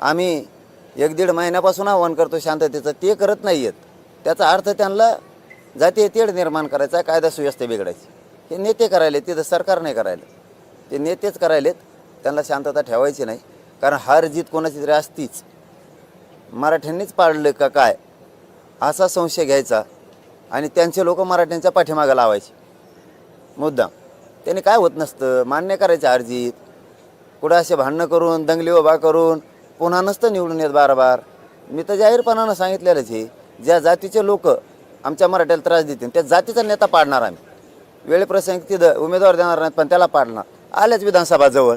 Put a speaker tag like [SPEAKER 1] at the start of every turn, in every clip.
[SPEAKER 1] आम्ही एक दीड महिन्यापासून आव्हान करतो शांततेचं ते करत नाही आहेत त्याचा अर्थ त्यांना जातीय तेढ निर्माण करायचा आहे कायदा सुव्यवस्था बिघडायची. हे नेते करायले तिथं सरकार नाही करायला. ते नेतेच करायलेत त्यांना शांतता ठेवायची नाही. कारण हार जीत कोणाची तरी असतीच. मराठ्यांनीच पाडलं का काय? असा संशय घ्यायचा आणि त्यांचे लोक मराठ्यांच्या पाठीमागं लावायचे. मुद्दाम. त्यांनी काय होत नसतं? मान्य करायचं हारजीत कुठं असे भांडणं करून दंगली उभा करून पुन्हा नसतं निवडून येत बार बार मी तर जाहीरपणानं सांगितलेलंच आहे ज्या जातीचे लोक आमच्या मराठ्याला त्रास देतील त्या जातीचा नेता पाडणार आम्ही. वेळेप्रसंगी तिथं उमेदवार देणार नाहीत पण त्याला पाडणार. आल्याच विधानसभा जवळ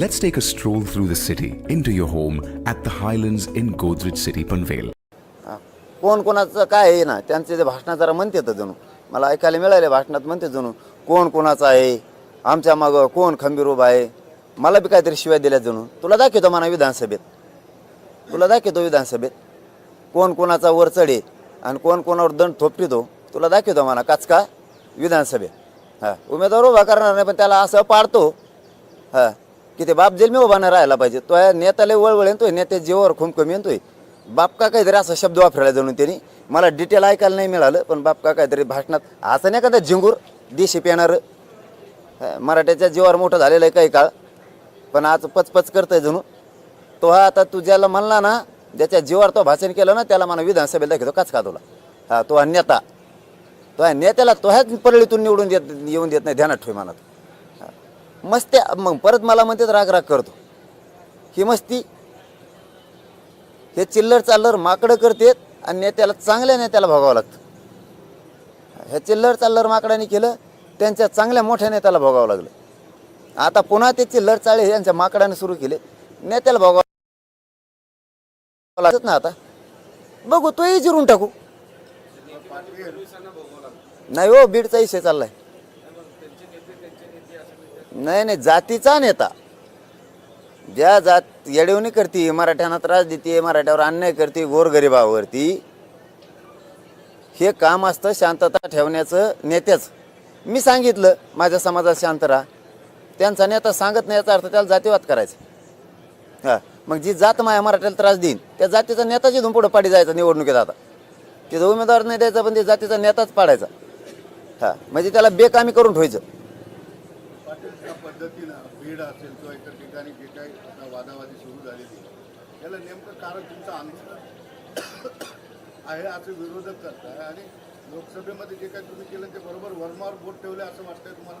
[SPEAKER 2] Let's take a stroll through the city into your home at the Highlands in Godrej City, Panvel.
[SPEAKER 1] कोण कोणाचं काय आहे ना त्यांचे जे भाषणात जरा म्हणते तर जणू. मला ऐकायला मिळाले भाषणात म्हणते जणू. कोण कोणाचं आहे? आमच्या मागं कोण खंबीर उभा आहे? मला बी काहीतरी शिवाय दिल्या जणू. तुला दाखवतो म्हणा विधानसभेत. तुला दाखवतो विधानसभेत. कोण कोणाचा वर चढे आणि कोण कोणावर दंड थोपटितो तुला दाखवतो म्हणा काचका विधानसभेत. हां उमेदवार उभा करणार नाही पण त्याला असं पाडतो. हां की ते बाप जेल मी उभा नाही राहायला पाहिजे. तो या नेत्याला वळवळ येतोय नेत्या जीवावर खुमखम येतोय बाप का काहीतरी असा शब्द वापरायला जाणून त्यांनी. मला डिटेल ऐकायला नाही मिळालं पण बाप का काहीतरी भाषणात असं नाही का झिंगूर देशी पेणारं. मराठ्याच्या जीवावर मोठं झालेलं आहे काही काळ. पण आज पचपच करतंय जणू. तो हा आता तू ज्याला म्हणला ना ज्याच्या जीवावर तो भाषण केलं ना त्याला मला विधानसभेला दाखवतो काच का तुला. हा तो हा नेता. तो ह्या नेत्याला तो ह्याच परळीतून निवडून देत येऊन देत नाही ध्यानात ठेव मनात हा. मग परत मला म्हणतात राग राग करतो. ही मस्ती. हे चिल्लर चाललर माकडं करतेत आणि नेत्याला चांगल्या नेत्याला भोगावं लागतं. हे चिल्लर चाललर माकडाने केलं त्यांच्या चांगल्या मोठ्या नेत्याला भोगावं लागलं. आता पुन्हा त्याची लढचाळी यांच्या माकडाने सुरू केले. नेत्याला भोगावं लागत ना आता. बघू तोही जिरून टाकू. नाही हो बीडचा इशे चाललाय. नाही नाही जातीचा नेता. ज्या जात येडवणी करते मराठ्यांना त्रास देते मराठ्यावर अन्याय करते गोरगरिबावरती हे काम असतं शांतता ठेवण्याचं नेत्याच. मी सांगितलं माझ्या समाजात शांत राहा. त्यांचा नेता सांगत नाही याचा अर्थ त्याला जातीवाद करायचा. हां मग जी जात माया मराठ्याला त्रास देईन त्या जातीचा नेताच इथून पुढं पाडी जायचा निवडणुकीत आता. तिथं उमेदवार नाही द्यायचा पण ते जातीचा नेताच पाडायचा. हां म्हणजे त्याला बेकामी करून ठेवायचं.
[SPEAKER 3] पद्धतीनं बीड असेल किंवा इतर ठिकाणी जे काही वादावादी सुरू झालेली याला नेमकं कारण तुमचं आंदोलन आहे असं विरोधक करताय आणि लोकसभेमध्ये जे काही तुम्ही केलं ते बरोबर वर्मावर बोट ठेवले असं वाटतंय तुम्हाला?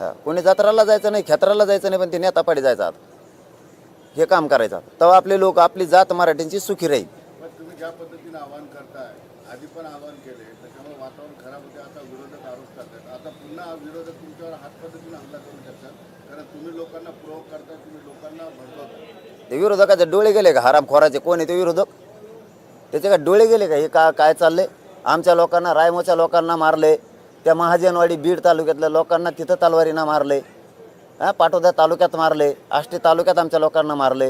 [SPEAKER 1] हां. कोणी जत्राला जायचं नाही खेत्राला जायचं नाही पण ते नेता पाडी जायचं. आता हे काम करायचं. तेव्हा आपले लोक आपली जात मराठ्यांची सुखी राहील.
[SPEAKER 3] पण तुम्ही ज्या पद्धतीनं आवाहन करताय आधी पण आवाहन केले त्याच्यामुळे वातावरण खराब होते आता विरोधक आरोप करतात आता पुन्हा विरोधक तुमच्यावर हात पद्धतीनं हल्ला करू शकतात कारण तुम्ही लोकांना प्रोव करता तुम्ही लोकांना भडकवता
[SPEAKER 1] ते विरोधकाचे डोळे गेले का? हरामखोराचे कोण आहे ते विरोधक? त्याचे का डोळे गेले का? हे का काय चाललंय? आमच्या लोकांना रायमोच्या लोकांना मारले. त्या महाजनवाडी बीड तालुक्यातल्या लोकांना तिथं तलवारीनं मारले. हां पाटोदा तालुक्यात मारले आष्टी तालुक्यात आमच्या लोकांना मारले.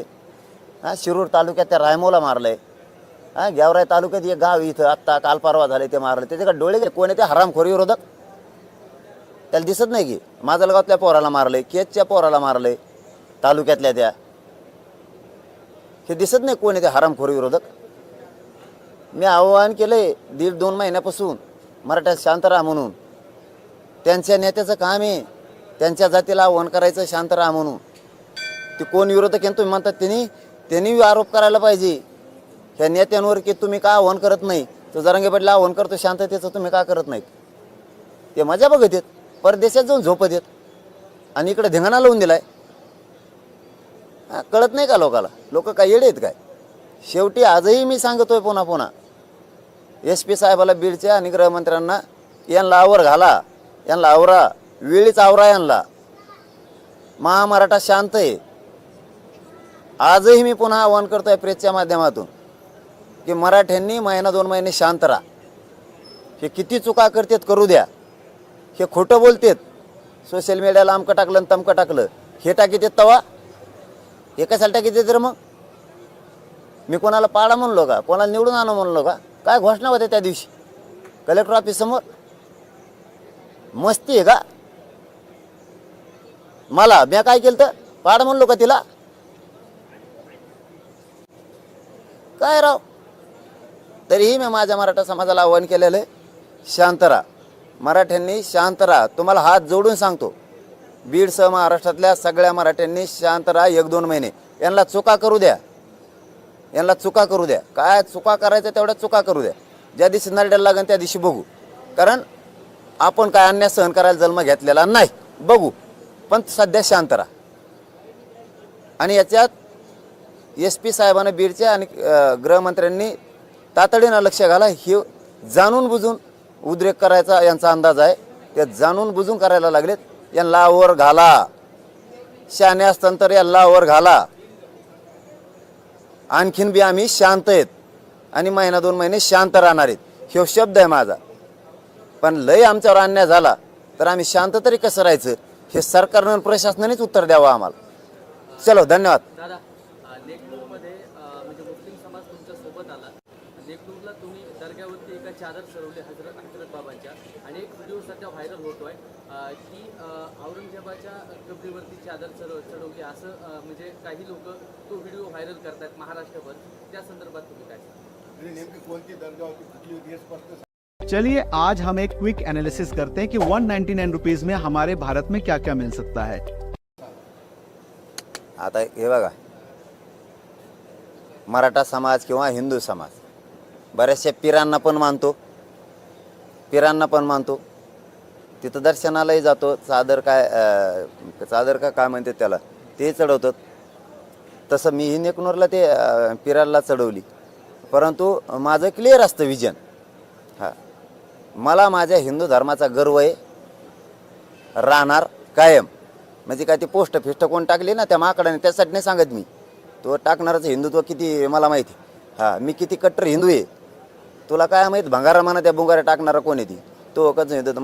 [SPEAKER 1] हां शिरूर तालुक्यात त्या रायमोला मारले. हां गेवराई तालुक्यात एक गाव इथं आत्ता काल परवा झाले ते मारले. त्याच्याकडे डोळे गेले. कोणी ते? हरामखोरी विरोधक. त्याला दिसत नाही की. माजलगावातल्या पोराला मारले केजच्या पोराला मारले तालुक्यातल्या त्या. हे दिसत नाही कोणी ते? हरामखोरी विरोधक. मी आव्हान आहे दीड दोन महिन्यापासून मराठ्यात शांत राहा म्हणून. त्यांच्या नेत्याचं काम आहे. त्यांच्या जातीला आव्हान करायचं शांत राहा म्हणून. ते कोण विरोधक आहे तुम्ही म्हणतात त्यांनी त्यांनी आरोप करायला पाहिजे. ह्या नेत्यांवर की तुम्ही का आव्हान करत नाही? तो जरांगे पाटील आव्हान करतो शांततेचं तुम्ही का करत नाहीत? ते मजा बघत येत परदेशात जाऊन झोपत आहेत. आणि इकडे धिंगाणा लावून दिलाय. कळत नाही का लोकाला? लोक काय येडे आहेत काय? शेवटी आजही मी सांगतोय पुन्हा पुन्हा. एस पी साहेबाला बीडच्या आणि गृहमंत्र्यांना यांना आवर घाला. यांना आवरा वेळीच आवरा यांना महामराठा शांत आहे. आजही मी पुन्हा आवाहन करतो आहे प्रेसच्या माध्यमातून की मराठ्यांनी महिना दोन महिने शांत राहा. हे किती चुका करतात करू द्या. हे खोटं बोलतेत. सोशल मीडियाला आमकं टाकलं आणि तमकं टाकलं. हे टाकीत तवा? हे कशाला टाकीत तर मग? मी कोणाला पाडा म्हणलो का? कोणाला निवडून आणू म्हणलो का? काय घोषणा होत्या त्या दिवशी? कलेक्टर ऑफिस समोर? मस्ती आहे का? मला मी काय केलं तर? पाड म्हणलो का तिला? काय राव? तरीही मी माझ्या मराठा समाजाला आव्हान केलेलं आहे. शांत राहा. मराठ्यांनी शांत राहा. तुम्हाला हात जोडून सांगतो. बीडसह महाराष्ट्रातल्या सगळ्या मराठ्यांनी शांत राहा एक दोन महिने. यांना चुका करू द्या. यांना चुका करू द्या. काय चुका करायच्या तेवढ्या चुका करू द्या. ज्या दिवशी नरड्याला लागेल त्या दिवशी बघू. कारण आपण काय अन्याय सहन करायला जन्म घेतलेला नाही. बघू. पण सध्या शांत राहा. आणि याच्यात एस पी साहेबांना बीडच्या आणि गृहमंत्र्यांनी तातडीनं लक्ष घाला. हे जाणून बुजून उद्रेक करायचा यांचा अंदाज आहे. ते जाणून बुजून करायला लागलेत. यांना लावर घाला. शाने असताना तर यांना लावर घाला. आणखीन बी आम्ही शांत आहेत. आणि महिना दोन महिने शांत राहणार आहेत. हे शब्द आहे माझा. पण लय आमच्यावर अन्याय झाला तर आम्ही शांत तरी कसं राहायचं? हे सरकारनं आणि प्रशासनानेच उत्तर द्यावं आम्हाला. चलो धन्यवाद.
[SPEAKER 4] दादा म्हणजे मुस्लिम समाज तुमच्यासोबत आला. तुम्ही दर्ग्यावरती एका चादर चढवली हजरत हजरत बाबांच्या आणि एक व्हिडिओ सध्या व्हायरल होतोय. की औरंगजेबाच्या कबरीवरती चादर चढव चढवली असं म्हणजे काही लोक तो व्हिडिओ व्हायरल करतायत महाराष्ट्रभर. त्या संदर्भात तुम्ही काय
[SPEAKER 3] नेमकी कोणती दर्गा होती कुठली होती हे स्पष्ट.
[SPEAKER 5] चलिए आज हम एक क्विक एनालिसिस करते हैं कि 199 रुपीस में हमारे भारत में क्या क्या मिल सकता है।
[SPEAKER 1] आता हे बघा। मराठा समाज किंवा हिंदू समाज। बऱ्याचशा पिरांना पण मानतो। पिरांना पण मानतो। तिथं दर्शनालाही जातो चादर काय चादर का काय म्हणतात त्याला ते चढवतात. तसं मी ही नेकनूरला ते अं, पिराला चढवली. परंतु माझं क्लिअर असतं विजन हां. मला माझ्या हिंदू धर्माचा गर्व आहे. राहणार कायम. म्हणजे काय ती पोस्ट फिस्ट कोण टाकली ना त्या माकडाने त्यासाठी नाही सांगत मी. तो टाकणारच हिंदुत्व किती मला माहिती हां मी किती कट्टर हिंदू आहे. तुला काय माहीत भंगारा म्हणा त्या बुंगारा टाकणारा कोण आहे ती? तो कसं हिंदुत्व